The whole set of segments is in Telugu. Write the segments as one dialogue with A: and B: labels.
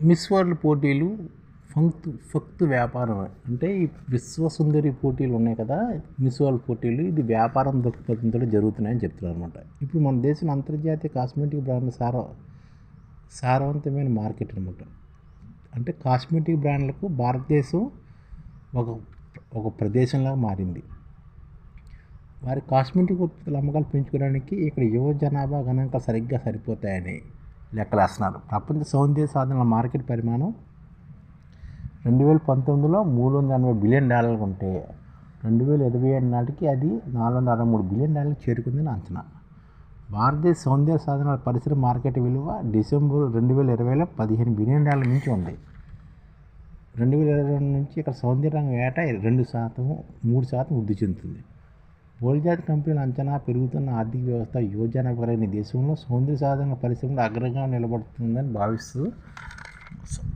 A: మిస్ వరల్డ్ పోటీలు ఫంక్త్ ఫక్తు వ్యాపారం. అంటే ఈ విశ్వసుందరి పోటీలు ఉన్నాయి కదా మిస్ వరల్డ్ పోటీలు ఇది వ్యాపారం దృక్పథంతో జరుగుతున్నాయని చెప్తున్నారు అనమాట ఇప్పుడు మన దేశంలో అంతర్జాతీయ కాస్మెటిక్ బ్రాండ్ల సార సారవంతమైన మార్కెట్ అనమాట అంటే కాస్మెటిక్ బ్రాండ్లకు భారతదేశం ఒక ఒక ప్రదేశంలాగా మారింది. వారి కాస్మెటిక్ ఉత్పత్తుల అమ్మకాలు పెంచుకోవడానికి ఇక్కడ యువ జనాభా గణాంకాలు సరిగ్గా సరిపోతాయని లెక్కలేస్తున్నారు. ప్రపంచ సౌందర్య సాధనల మార్కెట్ పరిమాణం రెండు వేల పంతొమ్మిదిలో మూడు వందల ఎనభై బిలియన్ డాలర్లు ఉంటే రెండు వేల ఇరవై ఏడు నాటికి అది నాలుగు వందల అరవై మూడు బిలియన్ డాలర్లు చేరుకుందని అంచనా. భారతదేశ సౌందర్య సాధనాల పరిసర మార్కెట్ విలువ డిసెంబర్ రెండు వేల ఇరవైలో పదిహేను బిలియన్ డాలర్ల నుంచి ఉంది. రెండు వేల ఇరవై రెండు నుంచి ఇక్కడ సౌందర్య రంగం ఏటా రెండు శాతం మూడు శాతం వృద్ధి చెందుతుంది. బోల్జాతి కంపెనీల అంచనా పెరుగుతున్న ఆర్థిక వ్యవస్థ యోజన పెరిగిన దేశంలో సౌందర్య సాధన పరిశ్రమలో అగ్రంగా నిలబడుతుందని భావిస్తూ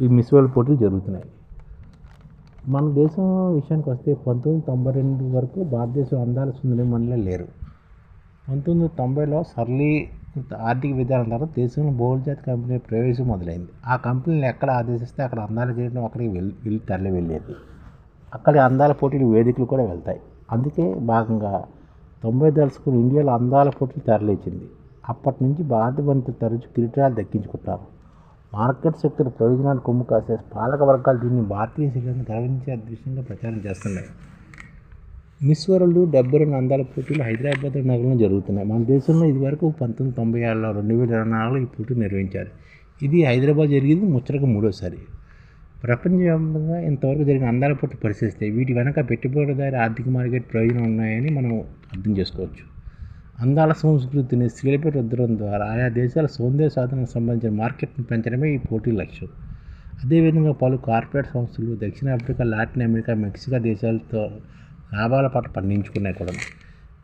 A: ఈ మిస్ వరల్డ్ పోటీలు జరుగుతున్నాయి. మన దేశం విషయానికి వస్తే పంతొమ్మిది తొంభై రెండు వరకు భారతదేశం అందాల సుందరి మనలో లేరు. పంతొమ్మిది వందల తొంభైలో సర్లీ ఆర్థిక విధానం తర్వాత దేశంలో బహుళజాతి కంపెనీ ప్రవేశం మొదలైంది. ఆ కంపెనీలు ఎక్కడ ఆదేశిస్తే అక్కడ అందాలు చేయడం అక్కడికి వెళ్ళి వెళ్ళి తరలి వెళ్ళేది. అక్కడ అందాల పోటీలు వేదికలు కూడా వెళ్తాయి. అందుకే భాగంగా తొంభై దశకులు ఇండియాలో అందాల పోటీలు తరలించింది. అప్పటి నుంచి భారతభంతులు తరచు కిరీటాలు దక్కించుకుంటారు మార్కెట్ శక్తుల ప్రయోజనాలు కొమ్ము కాసే పాలక వర్గాలు దీన్ని భారతీయ శిలను గర్వించే దృశ్యంగా ప్రచారం చేస్తున్నాయి. మిస్ వరల్డ్ డెబ్బై రెండు అందాల పోటీలు హైదరాబాద్ నగరంలో జరుగుతున్నాయి. మన దేశంలో ఇదివరకు పంతొమ్మిది తొంభై ఆరులో రెండు వేల ఇరవై నాలుగులో ఈ పోటీ నిర్వహించారు. ఇది హైదరాబాద్ జరిగింది ముచ్చటగా మూడోసారి. ప్రపంచవ్యాప్తంగా ఇంతవరకు జరిగిన అందాల పోటీ పరిశీలిస్తే వీటి వెనక పెట్టుబడిదారి ఆర్థిక మార్కెట్ ప్రయోజనం ఉన్నాయని మనం అర్థం చేసుకోవచ్చు. అందాల సంస్కృతిని స్త్రీలపై రుద్దడం ద్వారా ఆయా దేశాల సౌందర్య సాధనకు సంబంధించిన మార్కెట్ను పెంచడమే ఈ పోటీ లక్ష్యం. అదేవిధంగా పలు కార్పొరేట్ సంస్థలు దక్షిణాఫ్రికా లాటిన్ అమెరికా మెక్సికో దేశాలతో లాభాల పాట పండించుకున్నాయి కూడా.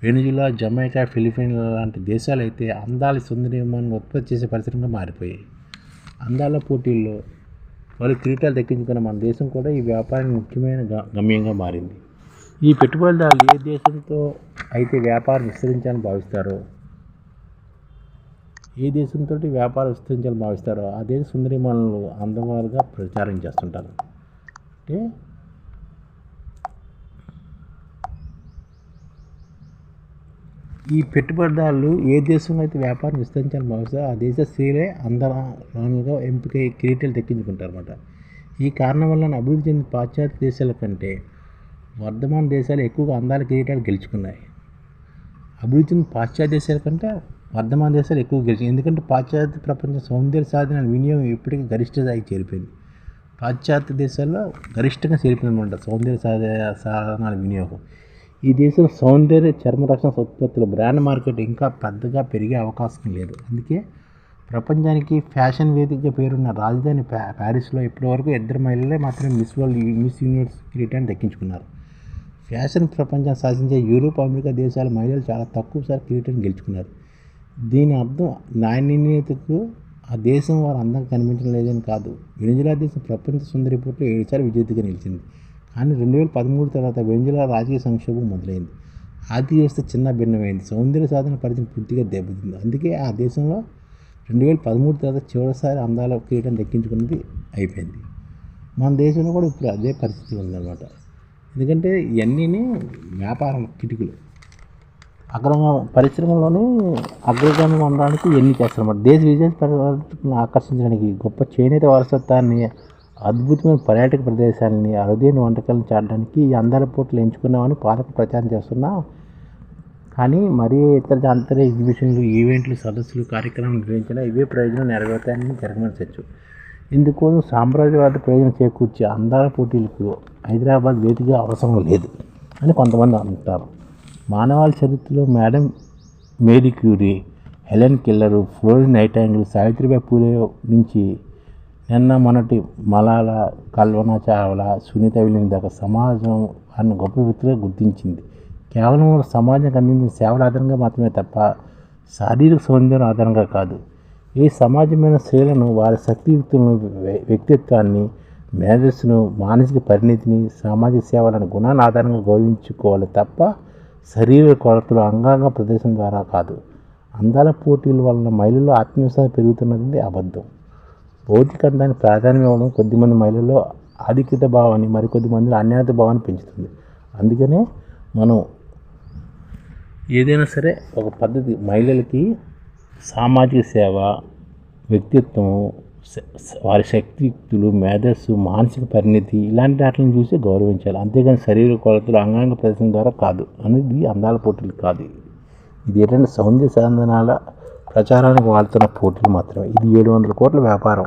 A: వెనుజులా జమైకా ఫిలిపైన్ లాంటి దేశాలు అయితే అందాల సౌందర్యమాన్ని ఉత్పత్తి చేసే పరిశ్రమగా మారిపోయాయి. అందాల పోటీల్లో మరియు కిరీటాలు దక్కించుకున్న మన దేశం కూడా ఈ వ్యాపారానికి ముఖ్యమైన గ- గమ్యంగా మారింది. ఈ పెట్టుబడిదారులు ఏ దేశంతో అయితే వ్యాపారం విస్తరించాలని భావిస్తారో ఏ దేశంతో వ్యాపారం విస్తరించాలని భావిస్తారో ఆ దేశ సుందరిమణులు అందమాలుగా ప్రచారం చేస్తుంటారు. అంటే ఈ పెట్టుబడిదారులు ఏ దేశంలో అయితే వ్యాపారం విస్తరించాలని భావిస్తారో ఆ దేశ స్త్రీలే అందరాలుగా ఎంపిక కిరీటాలు దక్కించుకుంటారు అనమాట ఈ కారణం వల్ల అభివృద్ధి చెందిన పాశ్చాత్య దేశాల కంటే వర్ధమాన దేశాలు ఎక్కువగా అందాల కిరీటాలు గెలుచుకున్నాయి. అభివృద్ధి చెందిన పాశ్చాత్య దేశాల కంటే వర్ధమాన దేశాలు ఎక్కువ గెలిచాయి ఎందుకంటే పాశ్చాత్య ప్రపంచ సౌందర్య సాధన వినియోగం ఇప్పటికీ గరిష్ట స్థాయికి చేరిపోయింది. పాశ్చాత్య దేశాల్లో గరిష్టంగా చేరిపోయింది అనమాట సౌందర్య సాధ సాధనాల వినియోగం. ఈ దేశంలో సౌందర్య చర్మరక్షణ ఉత్పత్తుల బ్రాండ్ మార్కెట్ ఇంకా పెద్దగా పెరిగే అవకాశం లేదు. అందుకే ప్రపంచానికి ఫ్యాషన్ వేదికగా పేరున్న రాజధాని ప్యా ప్యారిస్లో ఇప్పటివరకు ఇద్దరు మహిళలే మాత్రమే మిస్ వరల్డ్ మిస్ యూనివర్స్ కిరీటాన్ని దక్కించుకున్నారు. ఫ్యాషన్ ప్రపంచం సాధించే యూరోప్ అమెరికా దేశాల మహిళలు చాలా తక్కువసారి కిరీటాన్ని గెలుచుకున్నారు. దీని అర్థం నాణ్యతకు ఆ దేశం వారు అందంగా కనిపించడం లేదని కాదు. వెనుజులా దేశం ప్రపంచ సుందరి పోటీలో ఏడుసార్లు విజేతగా నిలిచింది. కానీ రెండు వేల పదమూడు తర్వాత వెంజులా రాజకీయ సంక్షోభం మొదలైంది. ఆర్థిక వ్యవస్థ చిన్న భిన్నమైంది. సౌందర్య సాధన పరిధిని పూర్తిగా దెబ్బతింది. అందుకే ఆ దేశంలో రెండు వేల పదమూడు తర్వాత చివరిసారి అందాల కిరీటం దక్కించుకున్నది అయిపోయింది. మన దేశంలో కూడా ఇప్పుడు అదే పరిస్థితి ఉందన్నమాట. ఎందుకంటే ఇవన్నీ వ్యాపారం కిటికలు. అగ్రంగా పరిశ్రమలోనూ అగ్రగామి ఉండడానికి ఎన్ని చేస్తారన్నమాట. దేశ విదేశ ఆకర్షించడానికి గొప్ప చేనేత వారసత్వాన్ని అద్భుతమైన పర్యాటక ప్రదేశాలని అరుదైన వంటకాలను చాటడానికి ఈ అందాల పోటీలు ఎంచుకున్నామని పాలక ప్రచారం చేస్తున్నా. కానీ మరీ ఇతర అంతర ఎగ్జిబిషన్లు ఈవెంట్లు సదస్సులు కార్యక్రమాలు నిర్వహించినా ఇవే ప్రయోజనం నెరవేరుతాయని జరగమనించవచ్చు ఇందుకోసం సామ్రాజ్యవాద ప్రయోజనం చేకూర్చే అందాల పోటీలకు హైదరాబాద్ వేదిక అవసరం లేదు అని కొంతమంది అంటారు. మానవాళి చరిత్రలో madam Marie Curie Helen Keller Florence Nightingale Savitribai Phule నుంచి నిన్న మొన్నటి మలాల కల్వన చావ్లా సునీత విలియమ్స్ దాకా సమాజం అన్న గొప్ప వ్యక్తిగా గుర్తించింది. కేవలం సమాజానికి అందించిన సేవల ఆధారంగా మాత్రమే తప్ప శారీరక సౌందర్యం ఆధారంగా కాదు. ఈ సమాజమైన స్త్రీలను వారి శక్తియుక్తులను వ్య- వ్యక్తిత్వాన్ని మేధస్సును మానసిక పరిణితిని సామాజిక సేవలను గుణాన్ని ఆధారంగా గౌరవించుకోవాలి తప్ప శరీర కొలతలు అంగాంగ ప్రదర్శన ద్వారా కాదు. అందాల పోటీల వలన మహిళల్లో ఆత్మవిశ్వాసం పెరుగుతున్నది అబద్ధం. భౌతిక అందానికి ప్రాధాన్యం ఇవ్వడం కొద్దిమంది మహిళల్లో ఆధిక్యత భావాన్ని మరికొద్ది మందిలో అన్యాయత భావాన్ని పెంచుతుంది. అందుకనే మనం ఏదైనా సరే ఒక పద్ధతి మహిళలకి సామాజిక సేవ వ్యక్తిత్వం వారి శక్తియుక్తులు మేధస్సు మానసిక పరిణితి ఇలాంటి వాటిని చూసి గౌరవించాలి. అంతేగాని శరీర కొలతలు అంగాంగ ప్రదర్శన ద్వారా కాదు. అనేది అందాల పోటీలు కాదు ఇది ఏంటంటే సౌందర్య సాధనాల ప్రచారానికి వాడుతున్న పోటీలు మాత్రమే. ఇది ఏడు వందల కోట్ల వ్యాపారం.